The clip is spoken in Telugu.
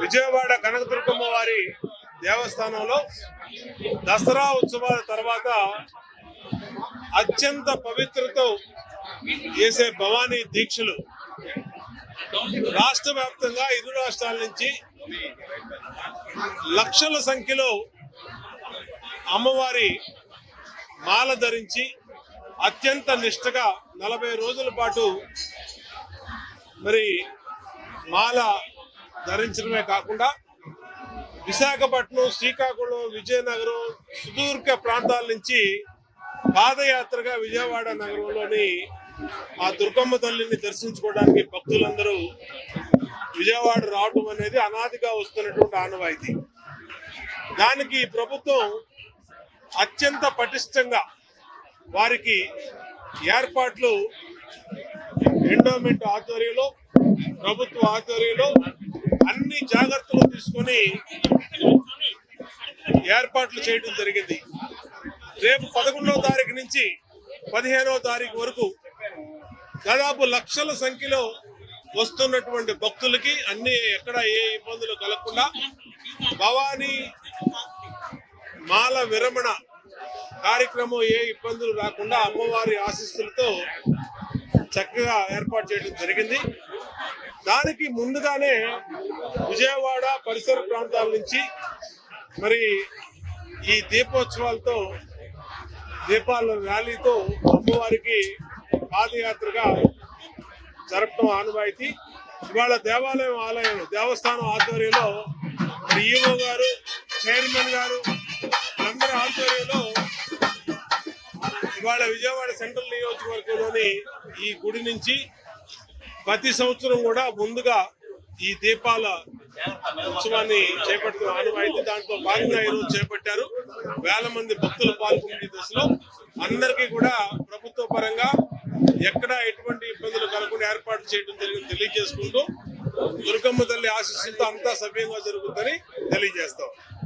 విజయవాడ కనకదుర్గమ్మ వారి దేవస్థానంలో దసరా ఉత్సవాల తర్వాత అత్యంత పవిత్రతో చేసే భవానీ దీక్షలు. రాష్ట్ర వ్యాప్తంగా ఇరు రాష్ట్రాల నుంచి లక్షల సంఖ్యలో అమ్మవారి మాల ధరించి అత్యంత నిష్టగా నలభై రోజుల పాటు మరి మాల ధరించడమే కాకుండా విశాఖపట్నం శ్రీకాకుళం విజయనగరం సుదూర్ఘ ప్రాంతాల నుంచి పాదయాత్రగా విజయవాడ నగరంలోని ఆ దుర్గమ్మ తల్లిని దర్శించుకోవడానికి భక్తులందరూ విజయవాడ రావటం అనేది అనాదిగా వస్తున్నటువంటి ఆనవాయితీ. దానికి ప్రభుత్వం అత్యంత పటిష్టంగా వారికి ఏర్పాట్లు ఎండోమెంట్ ఆధ్వర్యంలో ప్రభుత్వ ఆధ్వర్యంలో అన్ని జాగ్రత్తలు తీసుకొని ఏర్పాట్లు చేయడం జరిగింది. రేపు పదకొండవ తారీఖు నుంచి పదిహేనవ తారీఖు వరకు దాదాపు లక్షల సంఖ్యలో వస్తున్నటువంటి భక్తులకి అన్ని ఎక్కడ ఏ ఇబ్బందులు కలగకుండా భవానీ మాల విరమణ కార్యక్రమం ఏ ఇబ్బందులు రాకుండా అమ్మవారి ఆశీస్సులతో చక్కగా ఏర్పాటు చేయడం జరిగింది. దానికి ముందుగానే విజయవాడ పరిసర ప్రాంతాల నుంచి మరి ఈ దీపోత్సవాలతో దీపాల ర్యాలీతో అమ్మవారికి పాదయాత్రగా జరపడం ఆనవాయితీ. ఇవాళ దేవాలయం ఆలయం దేవస్థానం ఆధ్వర్యంలో ఈఓ గారు చైర్మన్ గారు అందరి ఆధ్వర్యంలో ఇవాళ విజయవాడ సెంట్రల్ నియోజకవర్గంలోని ఈ గుడి నుంచి ప్రతి సంవత్సరం కూడా ముందుగా ఈ దీపాల ఉత్సవాన్ని చేపట్టిన ఆనవాయితీ దాంట్లో భాగంగా ఈరోజు చేపట్టారు. వేల మంది భక్తులు పాల్గొనే దశలో అందరికీ కూడా ప్రభుత్వ పరంగా ఎక్కడ ఎటువంటి ఇబ్బందులు కలగకుండా ఏర్పాటు చేయడం జరిగింది తెలియజేసుకుంటూ దుర్గమ్మ తల్లి ఆశీస్సులతో అంతా సవ్యంగా జరుగుతుందని తెలియజేస్తాం.